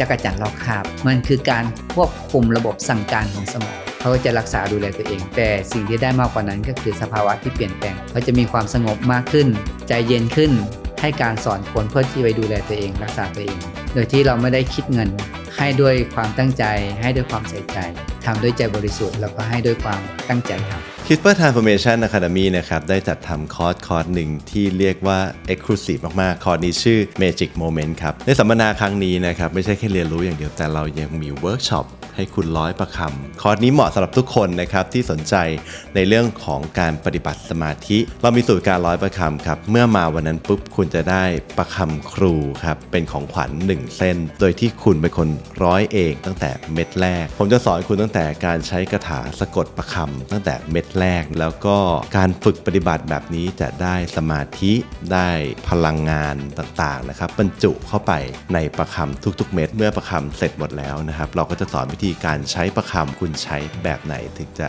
จักรจันทร์รอบคาบ มันคือการควบคุมระบบสั่งการของสมองเขาก็จะรักษาดูแลตัวเอง แต่สิ่งที่ได้มากกว่านั้นก็คือสภาวะที่เปลี่ยนแปลงเขาจะมีความสงบมากขึ้น ใจเย็นขึ้น ให้การสอนคนเพื่อที่ไปดูแลตัวเองรักษาตัวเอง โดยที่เราไม่ได้คิดเงิน ให้ด้วยความตั้งใจ ให้ด้วยความใส่ใจทำด้วยใจบริสุทธิ์แล้วก็ให้ด้วยความตั้งใจทำ CRISPR Transformation Academy นะครับได้จัดทำคอร์สคอร์สหนึ่งที่เรียกว่า Exclusive มาก ๆ คอร์สนี้ชื่อ Magic Moment ครับ ในสัมมนาครั้งนี้นะครับไม่ใช่แค่เรียนรู้อย่างเดียวแต่เรายังมีเวิร์กช็อป ให้คุณร้อยประคำคอร์สนี้เหมาะสำหรับทุกคนนะครับที่สนใจในเรื่องของการปฏิบัติสมาธิ เรามีสูตรการร้อยประคำครับเมื่อมาวันนั้นปุ๊บคุณจะได้ประคำครูครับเป็นของขวัญหนึ่งเส้น โดยที่คุณเป็นคนร้อยเองตั้งแต่เม็ดแรก ผมจะสอนคุณตั้งแต่การใช้คาถาสะกดประคำตั้งแต่เม็ดแรก แล้วก็การฝึกปฏิบัติแบบนี้จะได้สมาธิได้พลังงานต่างๆนะครับบรรจุเข้าไปในประคำทุกๆ เม็ดเมื่อประคำเสร็จหมดแล้วนะครับ เราก็จะสอนวิธีการใช้ประคำคุณใช้แบบไหนถึงจะ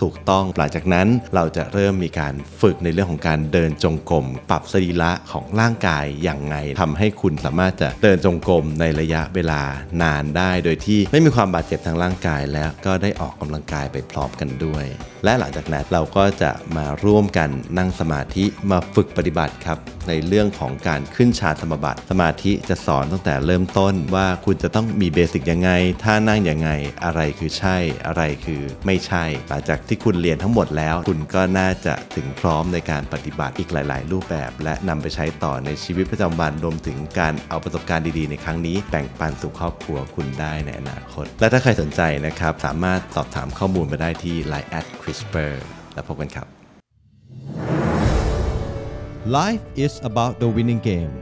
ถูกต้องหลังจากนั้นเราจะเริ่มมีการฝึกในเรื่องของการเดินจงกรมปรับสรีระของร่างกายอย่างไงทำให้คุณสามารถจะเดินจงกรมในระยะเวลานานได้ โดยที่ไม่มีความบาดเจ็บทางร่างกายแล้วก็ได้ออกกำลังกายไปพร้อมกันด้วย และหลังจากนั้นเราก็จะมาร่วมกันนั่งสมาธิมาฝึกปฏิบัติครับ ในเรื่องของการขึ้นฌานสมาบัติ สมาธิจะสอนตั้งแต่เริ่มต้นว่าคุณจะต้องมีเบสิกยังไงท่านั่งยังไง อะไรคือใช่อะไรคือไม่ใช่หลังจากทที่คุณเรียนทั้งหมดแล้ว คุณก็น่าจะถึงพร้อมในการปฏิบัติอีกหลาย ๆ รูปแบบ และนำไปใช้ต่อในชีวิตประจำวันรวมถึงการเอาประสบการณ์ดีๆ ในครั้งนี้แบ่งปันสู่ครอบครัวคุณได้ในอนาคต และถ้าใครสนใจนะครับสามารถสอบถามข้อมูลมาได้ที่ Line at CRISPR แล้วพบกันครับ Life is about the winning game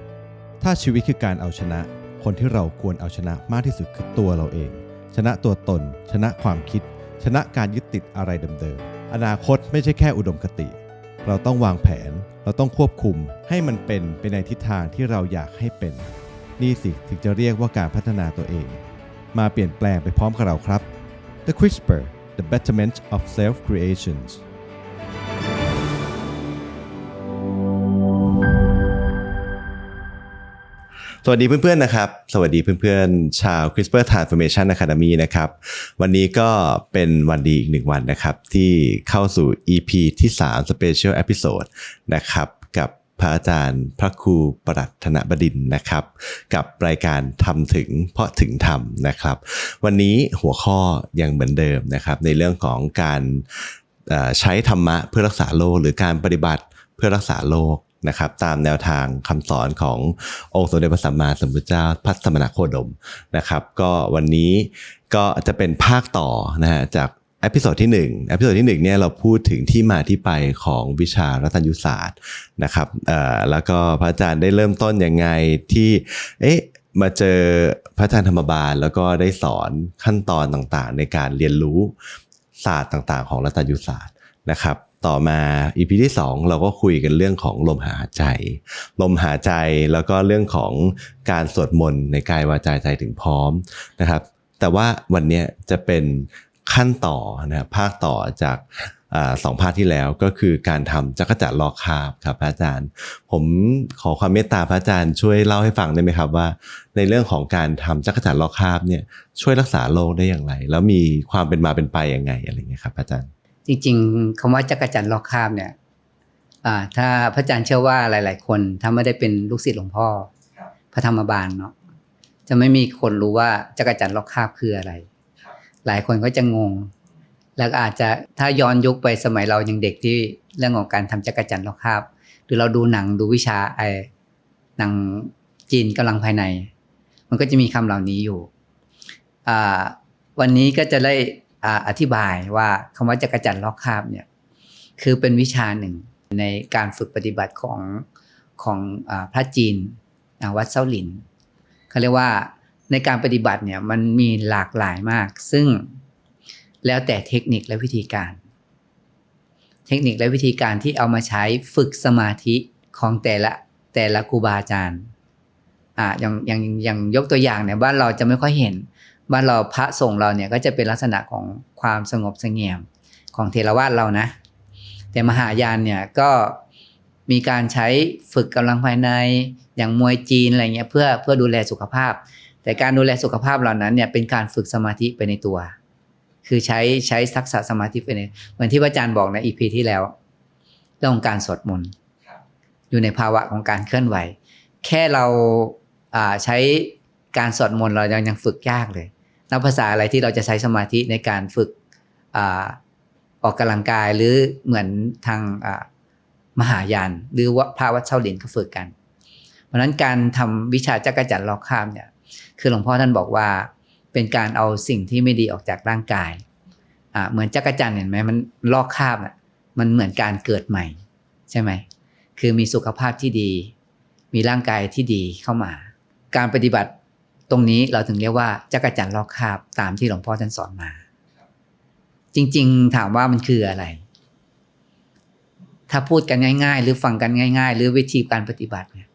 ถ้าชีวิตคือการเอาชนะ คนที่เราควรเอาชนะมากที่สุดคือตัวเราเอง ชนะตัวตน ชนะความคิด ชนะการยึดติดอะไรเดิมๆ อนาคตไม่ใช่แค่อุดมคติ เราต้องวางแผน เราต้องควบคุมให้มันเป็นไปในทิศทางที่เราอยากให้เป็น นี่สิถึงจะเรียกว่าการพัฒนาตัวเอง มาเปลี่ยนแปลงไปพร้อมกับเราครับ The CRISPR The Betterment of Self Creations สวัสดีเพื่อนๆนะครับ สวัสดีเพื่อนๆ ชาว CRISPR Transformation Academy นะครับ วันนี้ก็เป็นวันดีอีกหนึ่งวันนะครับ ที่เข้าสู่ EP ที่ 3 Special Episode นะครับ กับพระอาจารย์พระครูประดัธนบดินนะครับ กับรายการทำถึงเพราะถึงทำนะครับ วันนี้หัวข้อยังเหมือนเดิมนะครับ ในเรื่องของการใช้ธรรมะเพื่อรักษาโลกหรือการปฏิบัติเพื่อรักษาโลก นะครับตามแนวทางคำสอนขององค์สมเด็จพระสัมมาสัมพุทธเจ้าพัฒมนาโคดมนะครับ ก็วันนี้ก็จะเป็นภาคต่อนะฮะจากอพิโซดที่1เอพิโซดที่1เนี่ยเราพูดถึงที่มาที่ไปของวิชารัฐยุศาสตร์นะครับเอ่อแล้วก็พระอาจารย์ได้เริ่มต้นยังไงที่เอ๊ะมาเจอพระอาจารย์ธรรมบาล แล้วก็ได้สอนขั้นตอนต่างๆ ในการเรียนรู้ศาสตร์ต่างๆ ของรัฐยุศาสตร์นะครับ ต่อมา EP ที่2 เราก็คุยกันเรื่องของลมหายใจ ลมหายใจแล้วก็เรื่องของการสวดมนต์ในกายวาจาใจถึงพร้อมนะครับ แต่ว่าวันนี้จะเป็นขั้นต่อนะครับภาคต่อจากอสองภาคที่แล้วก็คือการทำจักรจันทร์ลอกคาบครับพระอาจารย์ ผมขอความเมตตาพระอาจารย์ช่วยเล่าให้ฟังได้ไหมครับว่า ในเรื่องของการทำจักรจันทร์ลอกคาบเนี่ยช่วยรักษาโรคได้อย่างไร แล้วมีความเป็นมาเป็นไปยังไงอะไรเงี้ยครับพระอาจารย์ จริงๆคำว่าจักรจันทร์ลอกคาบเนี่ยถ้าพระอาจารย์เชื่อว่าหลาย ๆ คนถ้าไม่ได้เป็นลูกศิษย์หลวงพ่อ พระธรรมบาลเนาะจะไม่มีคนรู้ว่าจักรจันทร์ลอกคาบคืออะไร หลายคนก็จะงง แล้วอาจจะถ้าย้อนยุคไปสมัยเรายังเด็กที่เรื่องของการทำจักรจันทร์ลอกคาบหรือเราดูหนังดูวิชาไอ้หนังจีนกำลังภายใน มันก็จะมีคำเหล่านี้อยู่วันนี้ก็จะได้ อธิบายว่าคำว่าจักรจันทร์ลอกคาบเนี่ยคือเป็นวิชาหนึ่งในการฝึกปฏิบัติของของอพระจีนวัดเซาหลินเขาเรียกว่าในการปฏิบัติเนี่ยมันมีหลากหลายมาก ซึ่งแล้วแต่เทคนิคและวิธีการ เทคนิคและวิธีการที่เอามาใช้ฝึกสมาธิของแต่ละแต่ละครูบาอาจารย์อ่าอย่างอย่างอย่างยกตัวอย่างเนี่ยบ้านเราจะไม่ค่อยเห็น บ้านเราพระสงฆ์เราเนี่ยก็จะเป็นลักษณะของความสงบสงี่ยมของเทรวาสเรานะ แต่มหายานเนี่ยก็มีการใช้ฝึกกำลังภายในอย่างมวยจีนอะไรเงี้ยเพื่อเพื่อดูแลสุขภาพ แต่การดูแลสุขภาพเหล่านั้นเนี่ยเป็นการฝึกสมาธิไปในตัว คือใช้ใช้ทักษะสมาธิไปในเหมือนที่พระอาจารย์บอกในอีพีที่แล้วเรื่องของการสวดมนต์อยู่ในภาวะของการเคลื่อนไหว แค่เราอ่าใช้การสวดมนต์เรายังยังฝึกยากเลย นับภาษาอะไรที่เราจะใช้สมาธิในการฝึกอออกกำลังกายหรือเหมือนทางมหายานหรือว่าพระวัดเช่าหลินก็ฝึกกัน เพราะฉะนั้นการทำวิชาจักรจันทร์ลอกข้ามเนี่ยคือหลวงพ่อท่านบอกว่าเป็นการเอาสิ่งที่ไม่ดีออกจากร่างกายเหมือนจักรจันทร์เห็นไหมมันลอกคราบอะมันเหมือนการเกิดใหม่ ใช่ไหมคือมีสุขภาพที่ดี มีร่างกายที่ดีเข้ามา การปฏิบัติ ตรงนี้เราถึงเรียกว่าจักรจันทร์ลอกคาบตามที่หลวงพ่อท่านสอนมา จริง ๆ ถามว่ามันคืออะไร ถ้าพูดกันง่าย ๆ หรือฟังกันง่าย ๆ หรือวิธีการปฏิบัติเนี่ย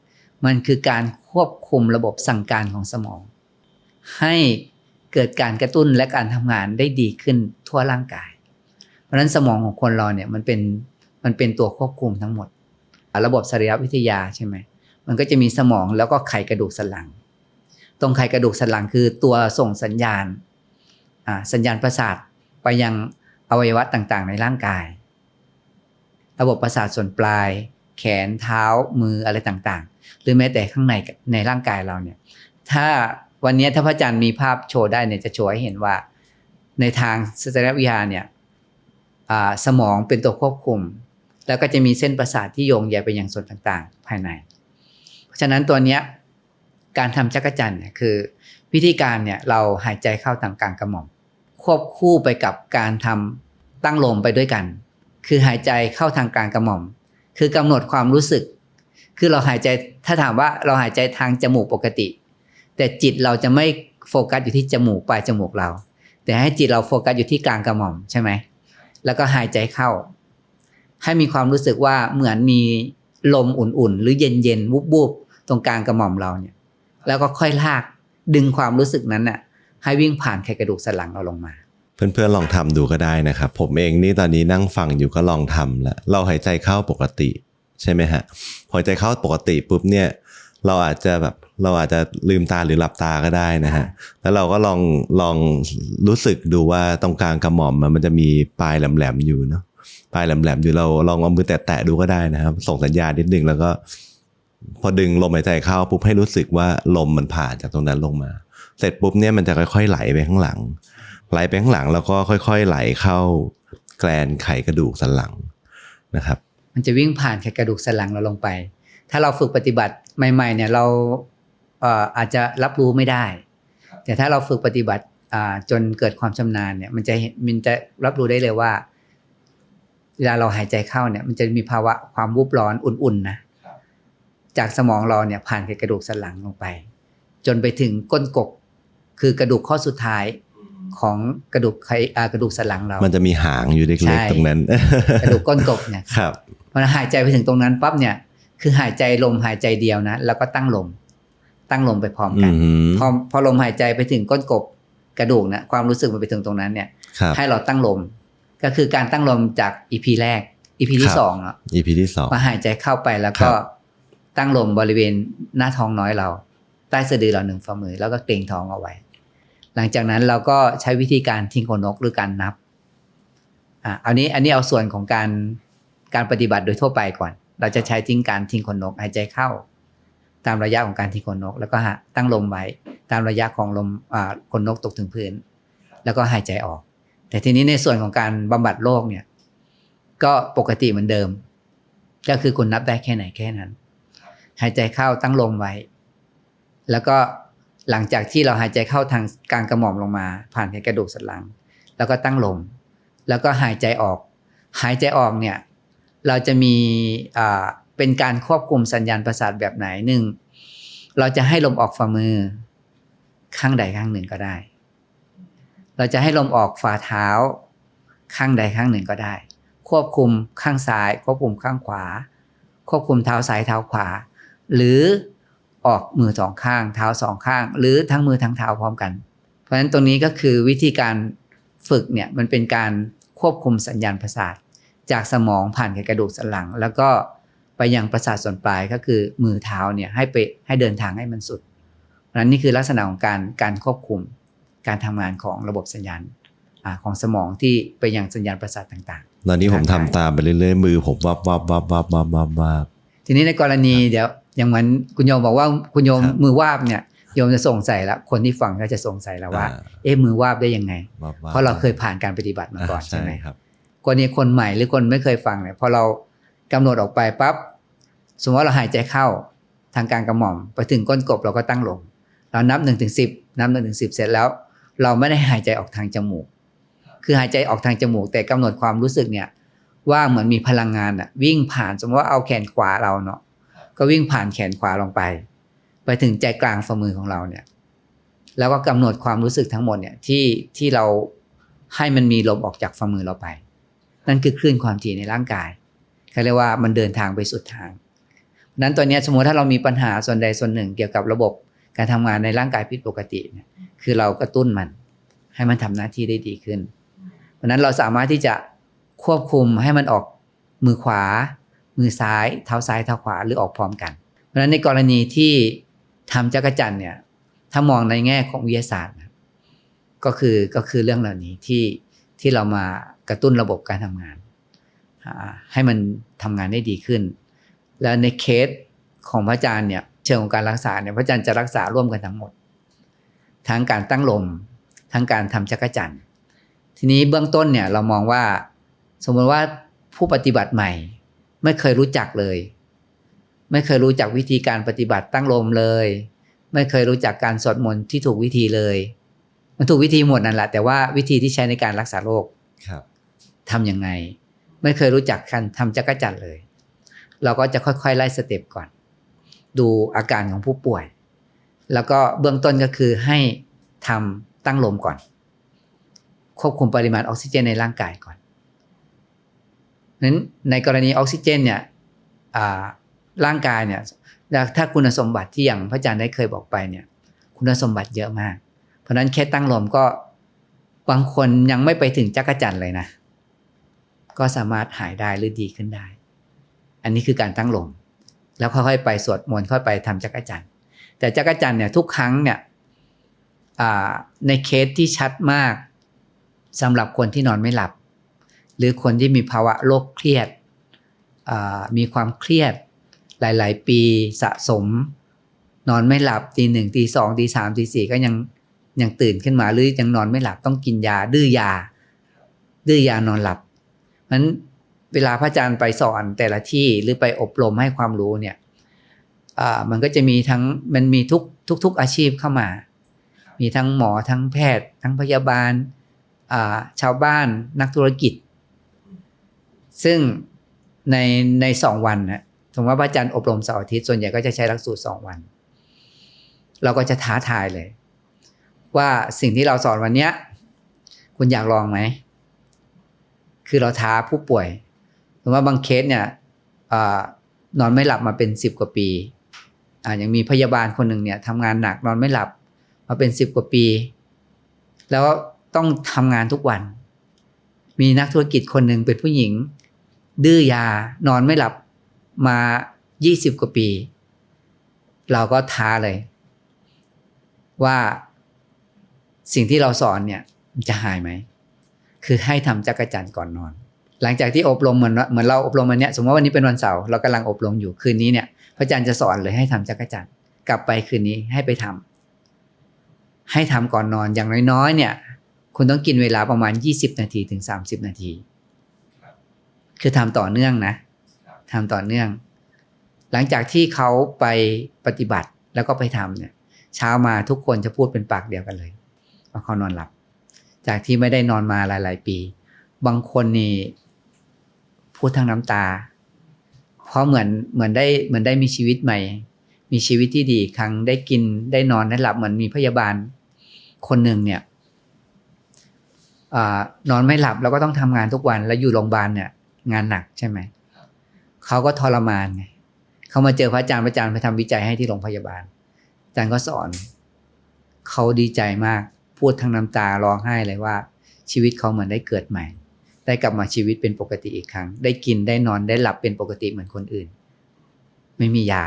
มันคือการควบคุมระบบสั่งการของสมอง ให้เกิดการกระตุ้นและการทำงานได้ดีขึ้นทั่วร่างกาย เพราะฉะนั้นสมองของคนเราเนี่ยมันเป็นมันเป็นตัวควบคุมทั้งหมด ระบบสรีรวิทยาใช่ไหมมันก็จะมีสมองแล้วก็ไขกระดูกสันหลัง ตรงไขกระดูกสันหลังคือตัวส่งสัญญาณสัญญาณประสาทไปยังอวัยวะต่างๆ ในร่างกาย ระบบประสาทส่วนปลาย แขนเท้ามืออะไรต่างๆ หรือแม้แต่ข้างในในร่างกายเราเนี่ย ถ้าวันนี้ถ้าพระอาจารย์มีภาพโชว์ได้เนี่ยจะโชว์ให้เห็นว่า ในทางสตรีวิทยาเนี่ยสมองเป็นตัวควบคุม แล้วก็จะมีเส้นประสาทที่โยงใยไปยังส่วนต่างๆ ภายใน เพราะฉะนั้นตัวเนี้ย การทำจักรจันเนี่ยคือ วิธีการเนี่ยเราหายใจเข้าทางกลางกระหม่อม ควบคู่ไปกับการทำตั้งลมไปด้วยกัน คือหายใจเข้าทางกลางกระหม่อม คือกำหนดความรู้สึก คือเราหายใจถ้าถามว่าเราหายใจทางจมูกปกติ แต่จิตเราจะไม่โฟกัสอยู่ที่จมูกปลายจมูกเรา แต่ให้จิตเราโฟกัสอยู่ที่กลางกระหม่อมใช่ไหมแล้วก็หายใจเข้า ให้มีความรู้สึกว่าเหมือนมีลมอุ่นๆ หรือเย็นๆวุบๆตรงกลางกระหม่อมเราเนี่ย แล้วก็ค่อยลากดึงความรู้สึกนั้นน่ะให้วิ่งผ่านไขกระดูกสันหลังเราลงมา เพื่อนๆลองทำดูก็ได้นะครับ ผมเองนี่ตอนนี้นั่งฟังอยู่ก็ลองทำล้วเราหายใจเข้าปกติใช่ไหมฮะหายใจเข้าปกติปุ๊บเนี่ยเราอาจจะแบบเราอาจจะลืมตาหรือหลับตาก็ได้นะฮะ แล้วเราก็ลองลองรู้สึกดูว่าตรงกลางกระหม่อมมันมันจะมีปลายแหลมๆอยู่เนาะปลายแหลมๆอยู่เราลองเอามือแตะๆดูก็ได้นะครับ ส่งสัญญาณนิดนึงแล้วก็ พอดึงลมหายใจเข้าปุ๊บให้รู้สึกว่าลมมันผ่านจากตรงนั้นลงมา เสร็จปุ๊บเนี่ยมันจะค่อยๆไหลไปข้างหลัง ไหลไปข้างหลังแล้วก็ค่อย ๆไหลเข้าแกลนไขกระดูกสันหลังนะครับ มันจะวิ่งผ่านแค่กระดูกสันหลังเราลงไป ถ้าเราฝึกปฏิบัติใหม่ๆเนี่ยเราเอ่ออาจจะรับรู้ไม่ได้ แต่ถ้าเราฝึกปฏิบัติอ่าจนเกิดความชำนาญเนี่ย มันจะเห็นมันจะรับรู้ได้เลยว่าเวลาเราหายใจเข้าเนี่ย มันจะมีภาวะความวูบร้อนอุ่นๆนะ จากสมองเราเนี่ยผ่านแค่กระดูกสันหลังลงไป จนไปถึงก้นกบคือกระดูกข้อสุดท้ายของกระดูกไขอ่ากระดูกสันหลังเรา มันจะมีหางอยู่เล็กใช่ๆตรงนั้น กระดูกก้นกบเนี่ยครับมันหายใจไปถึงตรงนั้นปั๊บเนี่ย คือหายใจลมหายใจเดียวนะ แล้วก็ตั้งลม ตั้งลมไปพร้อมอืกันมพอพอลมหายใจไปถึงก้นกบกระดูกนะความรู้สึกมันไปถึงตรงนั้นเนี่ยครับให้เราตั้งลม ก็คือการตั้งลมจากอีพีแรกอีพีคที่รับสองเนาะ EP ที่สองพอหายใจเข้าไปแล้วก็ครับ ตั้งลมบริเวณหน้าท้องน้อยเรา ใต้สะดือเราหนึ่งฝ่ามือแล้วก็เกรงท้องเอาไว้ หลังจากนั้นเราก็ใช้วิธีการทิ้งขนนกหรือการนับอะอันนี้อันนี้เอาส่วนของการการปฏิบัติโดยทั่วไปก่อน เราจะใช้ทิ้งการทิ้งขนนกหายใจเข้า ตามระยะของการทิ้งขนนก แล้วก็ตั้งลมไว้ ตามระยะของลมอ่าขนนกตกถึงพื้น แล้วก็หายใจออก แต่ทีนี้ในส่วนของการบำบัดโรคเนี่ยก็ปกติเหมือนเดิม ก็คือคุณนับได้แค่ไหนแค่นั้น หายใจเข้าตั้งลมไว้ แล้วก็หลังจากที่เราหายใจเข้าทางกลางกระหม่อมลงมา ผ่านแกระดูกสันหลัง แล้วก็ตั้งลม แล้วก็หายใจออก หายใจออกเนี่ยเราจะมีเป็นการควบคุมสัญญาณประสาทแบบไหนหนึ่งเราจะให้ลมออกฝ่ามือ ข้างใดข้างหนึ่งก็ได้ เราจะให้ลมออกฝ่าเท้า ข้างใดข้างหนึ่งก็ได้ ควบคุมข้างซ้าย ควบคุมข้างขวา ควบคุมเท้าซ้ายเท้าขวา หรือออกมือสองข้าง เท้าสองข้าง หรือทั้งมือทั้งเท้าพร้อมกัน เพราะฉะนั้นตรงนี้ก็คือวิธีการฝึกเนี่ยมันเป็นการควบคุมสัญญาณประสาท จากสมองผ่านกระดูกสันหลัง แล้วก็ไปยังประสาทส่วนปลายก็คือมือเท้าเนี่ยให้ไปให้เดินทางให้มันสุดเพราะฉะนั้นนี่คือลักษณะของการการควบคุมการทำงานของระบบสัญญาณอาของสมองที่ไปยังสัญญาณประสาทต่างตอนนี้ผมทำตามไปเรื่อยๆมือผมวับวับวับวับวับวับวับๆทีนี้ในกรณีเดี๋ยว อย่างเหมือนคุณโยมบอกว่าคุณโยมครับมือวาบเนี่ยโยมจะสงสัยแล้วคนที่ฟังก็จะสงสัยแล้วว่าอ่าเอ๊ะมือวาบได้ยังไงวับวับเพราะเราเคยผ่านการปฏิบัติมาก่อนอ่าใช่ไหมครับกรณีคนใหม่หรือคนไม่เคยฟังเนี่ยพอเรากำหนดออกไปปั๊บสมมติว่าเราหายใจเข้าทางการกระหม่อม ไปถึงก้นกบเราก็ตั้งลง เรานับหนึ่งถึงสิบนับหนึ่งถึงสิบเสร็จแล้ว เราไม่ได้หายใจออกทางจมูก คือหายใจออกทางจมูก แต่กำหนดความรู้สึกเนี่ยว่าเหมือนมีพลังงานอะวิ่งผ่านสมมติว่าเอาแขนขวาเราเนาะ ก็วิ่งผ่านแขนขวาลงไป ไปถึงใจกลางฝ่ามือของเราเนี่ย แล้วก็กำหนดความรู้สึกทั้งหมดเนี่ยที่ที่เราให้มันมีลมออกจากฝ่ามือเราไป นั่นคือคลื่นความถี่ในร่างกายเขาเรียกว่ามันเดินทางไปสุดทางนั้นตัวนี้สมมติถ้าเรามีปัญหาส่วนใดส่วนหนึ่ง เกี่ยวกับระบบการทำงานในร่างกายผิดปกติเนี่ยคือเรากระตุ้นมัน ให้มันทำหน้าที่ได้ดีขึ้น เพราะนั้นเราสามารถที่จะควบคุมให้มันออกมือขวา มือซ้ายเท้าซ้ายเท้าขวาหรือออกพร้อมกัน เพราะฉะนั้นในกรณีที่ทำจักรจันเนี่ยถ้ามองในแง่ของวิทยาศาสตร์ก็คือก็คือเรื่องเหล่านี้ที่ที่เรามากระตุ้นระบบการทำงาน ให้มันทำงานได้ดีขึ้น แล้วในเคสของพระอาจารย์เนี่ยเชิงของการรักษาเนี่ยพระอาจารย์จะรักษาร่วมกันทั้งหมด ทั้งการตั้งลม ทั้งการทำจักรจันทีนี้เบื้องต้นเนี่ยเรามองว่า สมมติว่าผู้ปฏิบัติใหม่ ไม่เคยรู้จักเลย ไม่เคยรู้จักวิธีการปฏิบัติตั้งลมเลย ไม่เคยรู้จักการสวดมนต์ที่ถูกวิธีเลย มันถูกวิธีหมดนั่นแหละแต่ว่าวิธีที่ใช้ในการรักษาโรคครับทำยังไง ไม่เคยรู้จักการทำจักรจันทร์เลย เราก็จะค่อยๆไล่สเต็ปก่อน ดูอาการของผู้ป่วย แล้วก็เบื้องต้นก็คือให้ทำตั้งลมก่อน ควบคุมปริมาณออกซิเจนในร่างกายก่อน นั้นในกรณีออกซิเจนเนี่ยร่างกายเนี่ยถ้าคุณสมบัติที่อย่างพระอาจารย์ได้เคยบอกไปเนี่ยคุณสมบัติเยอะมาก เพราะฉะนั้นแค่ตั้งลมก็บางคนยังไม่ไปถึงจักรจันทร์เลยนะ ก็สามารถหายได้หรือดีขึ้นได้ อันนี้คือการตั้งลม แล้วค่อยๆไปสวดมนต์ค่อยไปทำจักรจันทร์แต่จักรจันเนี่ยทุกครั้งเนี่ยในเคสที่ชัดมากสำหรับคนที่นอนไม่หลับ หรือคนที่มีภาวะโรคเครียด มีความเครียดหลาย ๆ ปีสะสม นอนไม่หลับตีหนึ่งตีสองตีสามตีสี่ก็ยังยังตื่นขึ้นมาหรือยังนอนไม่หลับต้องกินยาดื้อยา ดื้อยานอนหลับนั้นเวลาพระอาจารย์ไปสอนแต่ละที่หรือไปอบรมให้ความรู้เนี่ยมันก็จะมีทั้งมันมีทุกทุกทุกอาชีพเข้ามา มีทั้งหมอทั้งแพทย์ ทั้งพยาบาลชาวบ้านนักธุรกิจ ซึ่งในในสองวันนะสมมติว่าพระอาจารย์อบรมเสาร์อาทิตย์ส่วนใหญ่ก็จะใช้หลักสูตรสองวัน เราก็จะท้าทายเลย ว่าสิ่งที่เราสอนวันเนี้ย คุณอยากลองไหม คือเราท้าผู้ป่วยสมมติว่าบางเคสเนี่ยอนอนไม่หลับมาเป็นสิบกว่าปีอ่ายังมีพยาบาลคนหนึ่งเนี่ยทำงานหนักนอนไม่หลับมาเป็นสิบกว่าปี แล้วต้องทำงานทุกวัน มีนักธุรกิจคนหนึ่งเป็นผู้หญิง ดื้อยานอนไม่หลับมายี่สิบกว่าปี เราก็ท้าเลย ว่าสิ่งที่เราสอนเนี่ยมันจะหายไหม คือให้ทำจักรจันทร์ก่อนนอน หลังจากที่อบรมเหมือนเหมือนเราอบรมวันนี้สมมติว่าวันนี้เป็นวันเสาร์เรากำลังอบรมอยู่คืนนี้เนี่ยพระอาจารย์จะสอนเลยให้ทำจักรจันทร์กลับไปคืนนี้ให้ไปทำให้ทำก่อนนอนอย่างน้อยๆเนี่ย คุณต้องกินเวลาประมาณ 20 นาทีถึง 30 นาที คือทำต่อเนื่องนะทำต่อเนื่อง หลังจากที่เขาไปปฏิบัติแล้วก็ไปทำเนี่ย เช้ามาทุกคนจะพูดเป็นปากเดียวกันเลยว่าเขานอนหลับ จากที่ไม่ได้นอนมาหลาย ๆ ปี บางคนนี่พูดทั้งน้ำตา เพราะเหมือนเหมือนได้เหมือนได้มีชีวิตใหม่ มีชีวิตที่ดีครั้งได้กินได้นอนได้หลับเหมือนมีพยาบาล คนหนึ่งเนี่ยอนอนไม่หลับแล้วก็ต้องทำงานทุกวันแล้วอยู่โรงพยาบาลเนี่ย งานหนักใช่ไหมเขาก็ทรมานไงเขามาเจอพระอาจารย์พระอาจารย์ไปทำวิจัยให้ที่โรงพยาบาลอาจารย์ก็สอน เขาดีใจมาก พูดทั้งน้ำตาร้องไห้เลยว่า ชีวิตเขาเหมือนได้เกิดใหม่ ได้กลับมาชีวิตเป็นปกติอีกครั้ง ได้กินได้นอนได้หลับเป็นปกติเหมือนคนอื่น ไม่มียา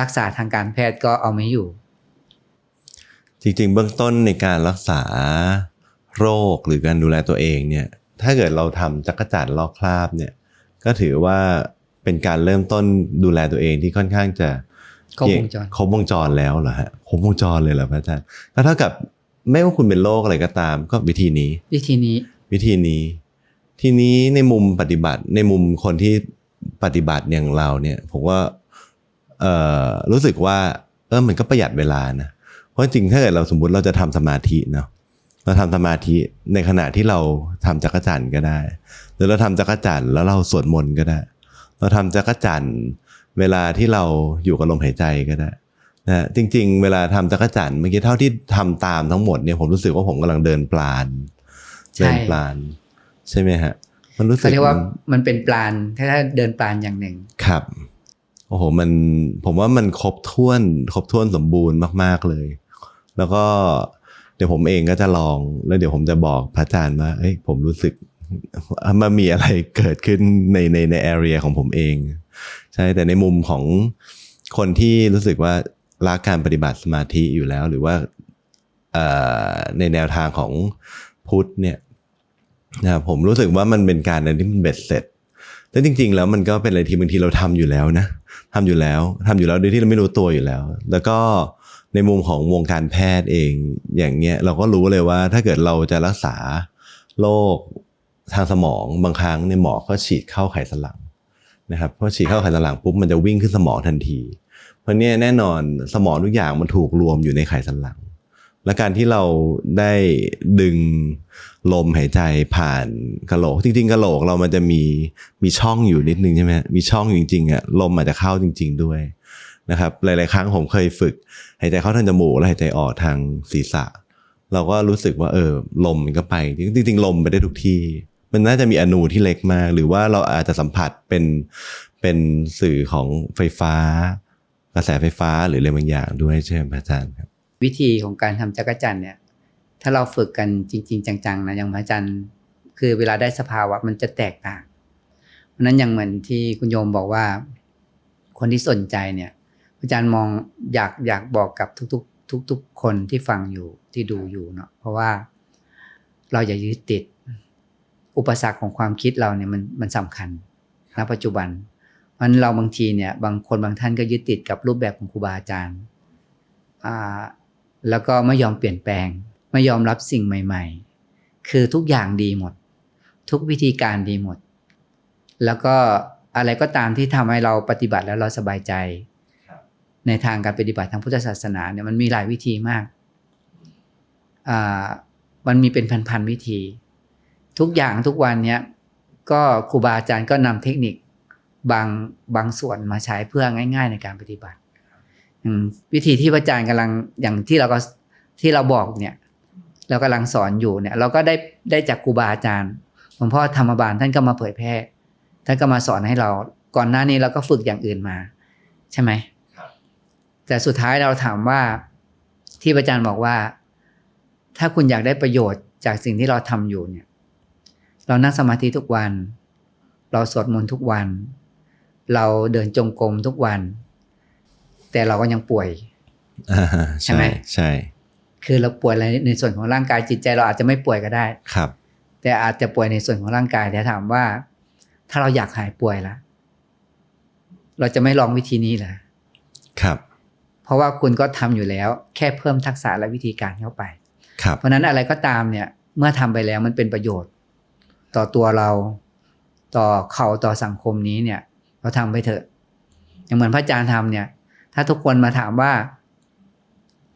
รักษาทางการแพทย์ก็เอาไม่อยู่ จริงๆ เบื้องต้นในการรักษาโรคหรือการดูแลตัวเองเนี่ย ถ้าเกิดเราทำจักรจั่นลอกคราบเนี่ยก็ถือว่าเป็นการเริ่มต้นดูแลตัวเองที่ค่อนข้างจะครบวงจรครบวงจรแล้วเหรอฮะครบวงจรเลยเหรอพระอาจารย์ก็เท่ากับไม่ว่าคุณเป็นโรคอะไรก็ตาม ก็วิธีนี้ วิธีนี้ วิธีนี้ ทีนี้ในมุมปฏิบัติในมุมคนที่ปฏิบัติอย่างเราเนี่ยผมว่าเอ่อรู้สึกว่า เออมันก็ประหยัดเวลานะเพราะจริงๆถ้าเกิดเราสมมุติเราจะทำสมาธิเนาะ เราทำสมาธิในขณะที่เราทำจักรจันทร์ก็ได้ หรือเราทำจักรจันทร์แล้วเราสวดมนต์ก็ได้ เราทำจักรจันทร์เวลาที่เราอยู่กับลมหายใจก็ได้นะจริง ๆ เวลาทำจักรจันทร์เมื่อกี้เท่าที่ทำตามทั้งหมดเนี่ยผมรู้สึกว่าผมกำลังเดินปลานใช่เดินปลานใช่ไหมฮะ มันรู้สึเขากเรียกว่ามันมันเป็นปลานถ้าถ้าเดินปลานอย่างหนึ่งครับโอ้โหมันผมว่ามันครบถ้วน ครบถ้วนสมบูรณ์มาก ๆเลย แล้วก็ เดี๋ยวผมเองก็จะลอง แล้วเดี๋ยวผมจะบอกพระอาจารย์ว่าเฮ้ยผมรู้สึกมันมีอะไรเกิดขึ้นในในในแอเรียของผมเอง ใช่แต่ในมุมของคนที่รู้สึกว่ารักการปฏิบัติสมาธิอยู่แล้ว หรือว่าในแนวทางของพุทธเนี่ยนะครับผมรู้สึกว่ามันเป็นการอะไรที่มันเบ็ดเสร็จแต่จริง ๆ แล้วมันก็เป็นอะไรที่บางทีเราทำอยู่แล้วนะทำอยู่แล้วทำอยู่แล้วโดยที่เราไม่รู้ตัวอยู่แล้ว แล้วก็ ในมุมของวงการแพทย์เองอย่างเงี้ยเราก็รู้เลยว่าถ้าเกิดเราจะรักษาโรคทางสมองบางครั้งในหมอก็ฉีดเข้าไขสันหลังนะครับพอฉีดเข้าไขสันหลังปุ๊บมันจะวิ่งขึ้นสมองทันที เพราะเนี่ยแน่นอนสมองทุกอย่างมันถูกรวมอยู่ในไขสันหลัง และการที่เราได้ดึงลมหายใจผ่านกะโหลก จริง ๆกะโหลกเรามันจะมีมีช่องอยู่นิดนึงใช่ไหมมีช่องอยู่จริงๆอะลมอาจจะเข้าจริง ๆ ด้วย นะครับ หลาย ๆ ครั้งผมเคยฝึก หายใจเข้าทางจมูกแล้วหายใจออกทางศีรษะ เราก็รู้สึกว่าเออลมมันก็ไป จริง ๆ ลมไปได้ทุกที่ มันน่าจะมีอนูที่เล็กมาก หรือว่าเราอาจจะสัมผัสเป็นเป็นสื่อของไฟฟ้า กระแสไฟฟ้าหรืออะไรบางอย่างด้วยใช่ไหมอาจารย์ครับ วิธีของการทำจักรจันเนี่ย ถ้าเราฝึกกันจริง ๆ จัง ๆ นะอย่างพระอาจารย์คือเวลาได้สภาวะมันจะแตกต่างเพราะนั้นอย่างเหมือนที่คุณโยมบอกว่า คนที่สนใจเนี่ย อาจารย์มองอยากอยากบอกกับทุกๆ ทุก ๆ คนที่ฟังอยู่ที่ดูอยู่เนาะเพราะว่าเราอย่ายึดติด อุปสรรคของความคิดเราเนี่ยมันมันสำคัญณปัจจุบันเพราะฉะนั้นเราบางทีเนี่ย บางคนบางท่านก็ยึดติดกับรูปแบบของครูบาอาจารย์อ่าแล้วก็ไม่ยอมเปลี่ยนแปลง ไม่ยอมรับสิ่งใหม่ ๆ คือทุกอย่างดีหมด ทุกวิธีการดีหมด แล้วก็อะไรก็ตามที่ทำให้เราปฏิบัติแล้วเราสบายใจ ในทางการปฏิบัติทางพุทธศาสนาเนี่ยมันมีหลายวิธีมากอ่ามันมีเป็นพันๆวิธี ทุกอย่างทุกวันเนี้ยก็ครูบาอาจารย์ก็นำเทคนิคบางบางส่วนมาใช้เพื่อง่าย ๆ ในการปฏิบัติวิธีที่พระอาจารย์กำลังอย่างที่เราก็ที่เราบอกเนี่ย เรากำลังสอนอยู่เนี่ย เราก็ได้ได้จากครูบาอาจารย์หลวงพ่อธรรมบาลท่านก็มาเผยแพร่ท่านก็มาสอนให้เรา ก่อนหน้านี้เราก็ฝึกอย่างอื่นมา ใช่ไหม แต่สุดท้ายเราถามว่าที่พระอาจารย์บอกว่า ถ้าคุณอยากได้ประโยชน์จากสิ่งที่เราทำอยู่เนี่ย เรานั่งสมาธิทุกวัน เราสวดมนต์ทุกวัน เราเดินจงกรมทุกวัน แต่เราก็ยังป่วยอ่าฮะใช่ไหมใช่ คือเราป่วยอะไรในส่วนของร่างกายจิตใจเราอาจจะไม่ป่วยก็ได้ครับ แต่อาจจะป่วยในส่วนของร่างกายแต่ถามว่า ถ้าเราอยากหายป่วยละเราจะไม่ลองวิธีนี้เหรอครับ เพราะว่าคุณก็ทำอยู่แล้ว แค่เพิ่มทักษะและวิธีการเข้าไปครับเพราะฉะนั้นอะไรก็ตามเนี่ย เมื่อทำไปแล้วมันเป็นประโยชน์ ต่อตัวเราต่อเขาต่อสังคมนี้เนี่ย เราทำไปเถอะ อย่างเหมือนพระอาจารย์ทำเนี่ย ถ้าทุกคนมาถามว่า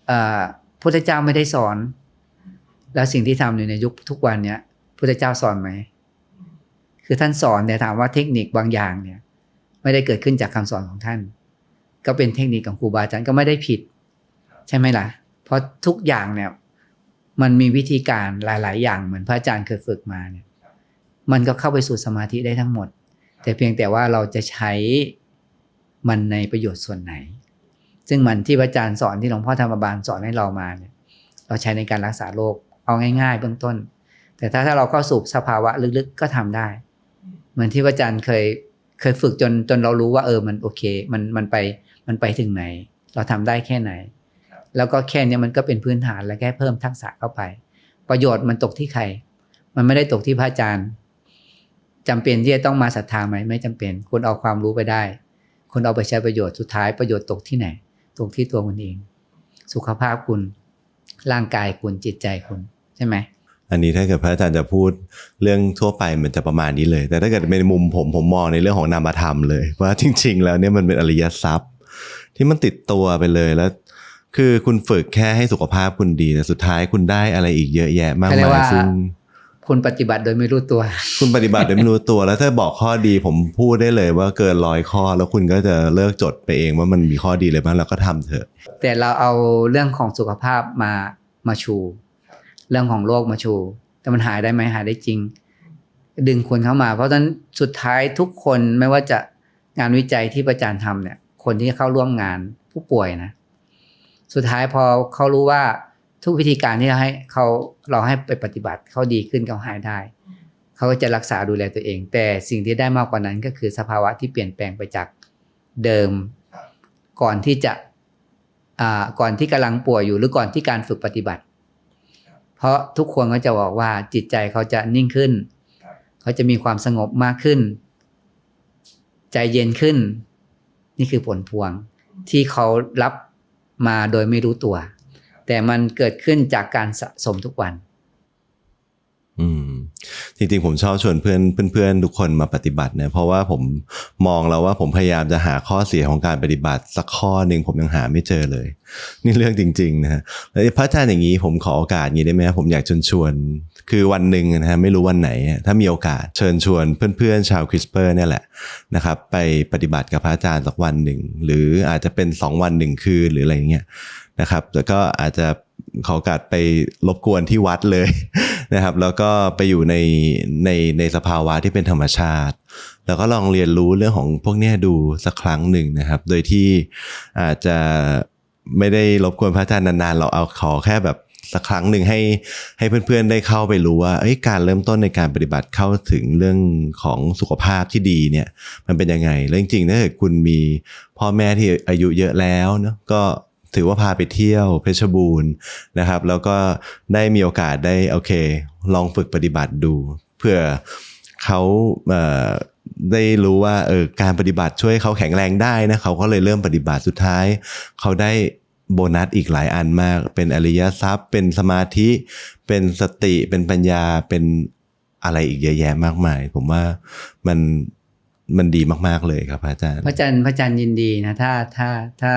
เอ่อพุทธเจ้าไม่ได้สอน แล้วสิ่งที่ทำอยู่ในยุคทุกวันเนี่ยพุทธเจ้าสอนไหม คือท่านสอนแต่ถามว่าเทคนิคบางอย่างเนี่ย ไม่ได้เกิดขึ้นจากคำสอนของท่าน ก็เป็นเทคนิคของครูบาอาจารย์ก็ไม่ได้ผิด ใช่ไหมล่ะ เพราะทุกอย่างเนี่ย มันมีวิธีการหลาย ๆ อย่างเหมือนพระอาจารย์เคยฝึกมาเนี่ย มันก็เข้าไปสู่สมาธิได้ทั้งหมด แต่เพียงแต่ว่าเราจะใช้มันในประโยชน์ส่วนไหน ซึ่งมันที่พระอาจารย์สอนที่หลวงพ่อธรรมบาลสอนให้เรามาเนี่ย เราใช้ในการรักษาโรคเอาง่าย ๆ เบื้องต้น แต่ถ้าถ้าเราเข้าสู่สภาวะลึกๆก็ทำได้ เหมือนที่พระอาจารย์เคยเคยฝึกจนจนเรารู้ว่าเออมันโอเค มันมันไป มันไปถึงไหน เราทำได้แค่ไหน แล้วก็แค่เนี้ยมันก็เป็นพื้นฐานและแค่เพิ่มทักษะเข้าไป ประโยชน์มันตกที่ใคร มันไม่ได้ตกที่พระอาจารย์จำเป็นที่จะต้องมาศรัทธาไหมไม่จำเป็นคุณเอาความรู้ไปได้ คุณเอาไปใช้ประโยชน์สุดท้ายประโยชน์ตกที่ไหน ตกที่ตัวคุณเอง สุขภาพคุณ ร่างกายคุณจิตใจคุณใช่ไหมอันนี้ถ้าเกิดพระอาจารย์จะพูดเรื่องทั่วไปมันจะประมาณนี้เลย แต่ถ้าเกิดในมุมผมผมมองในเรื่องของนามธรรมเลย ว่าจริง ๆ แล้วเนี่ยมันเป็นอริยทรัพย์ ที่มันติดตัวไปเลยแล้ว คือคุณฝึกแค่ให้สุขภาพคุณดีแต่สุดท้ายคุณได้อะไรอีกเยอะแยะมากเขาเรียมากยว่าซึ่งคุณปฏิบัติโดยไม่รู้ตัว คุณปฏิบัติโดยไม่รู้ตัว แล้วถ้าบอกข้อดีผมพูดได้เลยว่าเกินร้อยข้อ แล้วคุณก็จะเลิกจดไปเองว่ามันมีข้อดีอะไรบ้างแล้วก็ทำเถอะ แต่เราเอาเรื่องของสุขภาพมามาชู เรื่องของโรคมาชู แต่มันหายได้ไหมหายได้จริง ดึงคนเข้ามา เพราะฉะนั้นสุดท้ายทุกคนไม่ว่าจะงานวิจัยที่ประจารย์ทำเนี่ย คนที่เข้าร่วมงานผู้ป่วยนะ สุดท้ายพอเขารู้ว่าทุกวิธีการที่เราให้เขาเราให้ไปปฏิบัติเขาดีขึ้นเขาหายได้เขาก็จะรักษาดูแลตัวเอง แต่สิ่งที่ได้มากกว่านั้นก็คือสภาวะที่เปลี่ยนแปลงไปจากเดิม ก่อนที่จะอ่าก่อนที่กำลังป่วยอยู่หรือก่อนที่การฝึกปฏิบัติ เพราะทุกคนก็จะบอกว่าจิตใจเขาจะนิ่งขึ้น เขาจะมีความสงบมากขึ้น ใจเย็นขึ้น นี่คือผลพวงที่เขารับมาโดยไม่รู้ตัว แต่มันเกิดขึ้นจากการสะสมทุกวัน อืม จริงๆ ผมชอบชวนเพื่อนเพื่อนๆทุกคนมาปฏิบัติเนี่ยเพราะว่าผมมองแล้วว่าผมพยายามจะหาข้อเสียของการปฏิบัติ สักข้อหนึ่งผมยังหาไม่เจอเลย นี่เรื่องจริงๆนะฮะแล้วพระอาจารย์อย่างนี้ผมขอโอกาสอย่างนี้ได้ไหมผมอยากชวนชวนคือวันหนึ่งนะฮะไม่รู้วันไหน ถ้ามีโอกาสเชิญชวนเพื่อนๆ ชาวคริสเปอร์เนี่ยแหละนะครับไปปฏิบัติกับพระอาจารย์สักวันหนึ่งหรืออาจจะเป็นสองวันหนึ่งคืนหรืออะไรอย่างเงี้ยนะครับแล้วก็อาจจะขอโอกาสไปรบกวนที่วัดเลย นะครับแล้วก็ไปอยู่ในในในสภาวะที่เป็นธรรมชาติ แล้วก็ลองเรียนรู้เรื่องของพวกนี้ดูสักครั้งหนึ่งนะครับ โดยที่อาจจะไม่ได้รบกวนพระอาจารย์นานๆ เราเอาขอแค่แบบสักครั้งหนึ่งให้ให้เพื่อนๆได้เข้าไปรู้ว่าเอ้ยการเริ่มต้นในการปฏิบัติเข้าถึงเรื่องของสุขภาพที่ดีเนี่ยมันเป็นยังไง แล้วจริงๆถ้าเกิดคุณมีพ่อแม่ที่อายุเยอะแล้วเนาะก็ ถือว่าพาไปเที่ยวเพชรบูรณ์นะครับ แล้วก็ได้มีโอกาสได้โอเค ลองฝึกปฏิบัติดู เพื่อเขาเได้รู้ว่าเออการปฏิบัติช่วยเขาแข็งแรงได้นะเขาก็เลยเริ่มปฏิบัติสุดท้าย เขาได้โบนัสอีกหลายอันมาก เป็นอริยทรัพย์ เป็นสมาธิ เป็นสติเป็นปัญญาเป็นอะไรอีกเยอะแยะมากมาย ผมว่ามันมันดีมาก ๆ เลยครับอาจารย์ พระอาจารย์พระอาจารย์ยินดีนะถ้าถ้าถ้า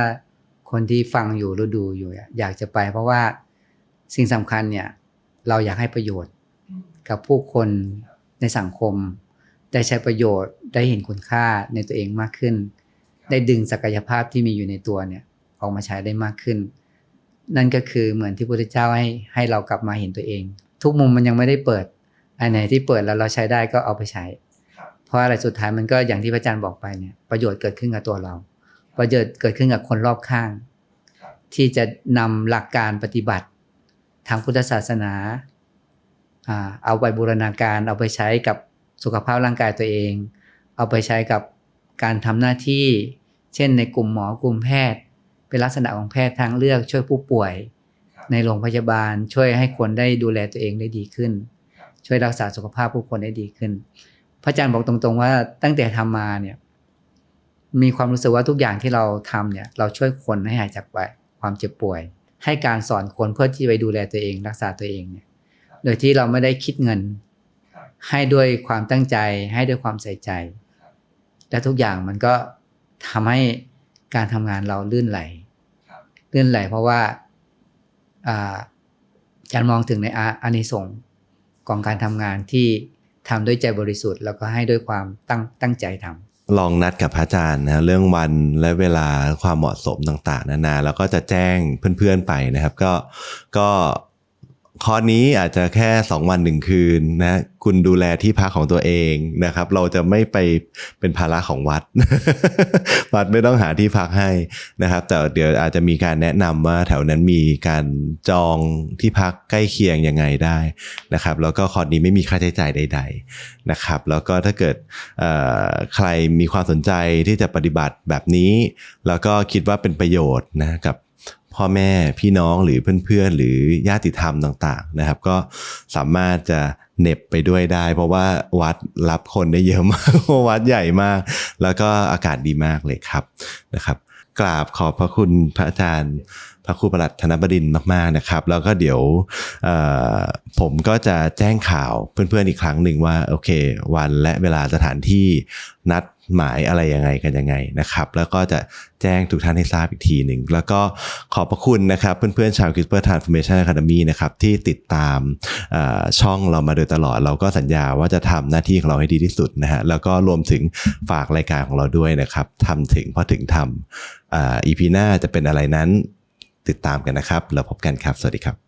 คนที่ฟังอยู่หรือดูอยู่อะอยากจะไป เพราะว่าสิ่งสำคัญเนี่ยเราอยากให้ประโยชน์กับผู้คนในสังคม ได้ใช้ประโยชน์ได้เห็นคุณค่าในตัวเองมากขึ้น ได้ดึงศักยภาพที่มีอยู่ในตัวเนี่ยออกมาใช้ได้มากขึ้น นั่นก็คือเหมือนที่พระพุทธเจ้าให้ให้เรากลับมาเห็นตัวเอง ทุกมุมมันยังไม่ได้เปิดอันไหนที่เปิดแล้วเราใช้ได้ก็เอาไปใช้ เพราะอะไรสุดท้ายมันก็อย่างที่พระอาจารย์บอกไปเนี่ยประโยชน์เกิดขึ้นกับตัวเรา ประโยชน์เกิดขึ้นกับคนรอบข้าง ที่จะนำหลักการปฏิบัติ ทางพุทธศาสนาอ่าเอาไปบูรณาการ เอาไปใช้กับสุขภาพร่างกายตัวเอง เอาไปใช้กับการทำหน้าที่ เช่นในกลุ่มหมอกลุ่มแพทย์ เป็นลักษณะของแพทย์ทางเลือกช่วยผู้ป่วย ในโรงพยาบาลช่วยให้คนได้ดูแลตัวเองได้ดีขึ้น ช่วยรักษาสุขภาพผู้คนได้ดีขึ้น พระอาจารย์บอกตรงๆว่าตั้งแต่ทำมาเนี่ย มีความรู้สึกว่าทุกอย่างที่เราทำเนี่ยเราช่วยคนให้หายจากความเจ็บป่วย ให้การสอนคนเพื่อที่ไปดูแลตัวเองรักษาตัวเองเนี่ยโดยที่เราไม่ได้คิดเงิน ให้ด้วยความตั้งใจ ให้ด้วยความใส่ใจ และทุกอย่างมันก็ทำให้การทำงานเราลื่นไหลลื่นไหลเพราะว่าอาจารย์มองถึงในอาอานิสงส์ของการทำงานที่ทำด้วยใจบริสุทธิ์ แล้วก็ให้ด้วยความตั้งตั้งใจทำ ลองนัดกับพระอาจารย์นะเรื่องวันและเวลาความเหมาะสมต่าง ๆ นานาแล้วก็จะแจ้งเพื่อนๆไปนะครับ ก็ก็ คอร์สนี้อาจจะแค่ 2 วันหนึ่งคืนนะคุณดูแลที่พักของตัวเองนะครับ เราจะไม่ไปเป็นภาระของวัด วัดไม่ต้องหาที่พักให้นะครับ แต่เดี๋ยวอาจจะมีการแนะนำว่าแถวนั้นมีการจองที่พักใกล้เคียงยังไงได้นะครับ แล้วก็คอร์สนี้ไม่มีค่าใช้จ่ายใด ๆนะครับ แล้วก็ถ้าเกิดใครมีความสนใจที่จะปฏิบัติแบบนี้ แล้วก็คิดว่าเป็นประโยชน์นะกับ พ่อแม่พี่น้องหรือเพื่อนๆ หรือญาติธรรมต่างๆนะครับ ก็สามารถจะเน็บไปด้วยได้ เพราะว่าวัดรับคนได้เยอะมากวัดใหญ่มาก แล้วก็อากาศดีมากเลยครับนะครับ กราบขอบพระคุณพระอาจารย์ พระครูประหลัดธนบดินมากๆนะครับ แล้วก็เดี๋ยวผมก็จะแจ้งข่าวเพื่อนๆอีกครั้งหนึ่งว่าโอเค วันและเวลาสถานที่นัดหมายอะไรยังไงกันยังไงนะครับ แล้วก็จะแจ้งทุกท่านให้ทราบอีกทีหนึ่ง แล้วก็ขอบพระคุณนะครับเพื่อนๆชาว CRISPR Transformation Academy นะครับที่ติดตามช่องเรามาโดยตลอด เราก็สัญญาว่าจะทำหน้าที่ของเราให้ดีที่สุดนะฮะแล้วก็รวมถึงฝากรายการของเราด้วยนะครับทำถึงพอถึงทำอ่า EP หน้าจะเป็นอะไรนั้น ติดตามกันนะครับ แล้วพบกันครับ สวัสดีครับ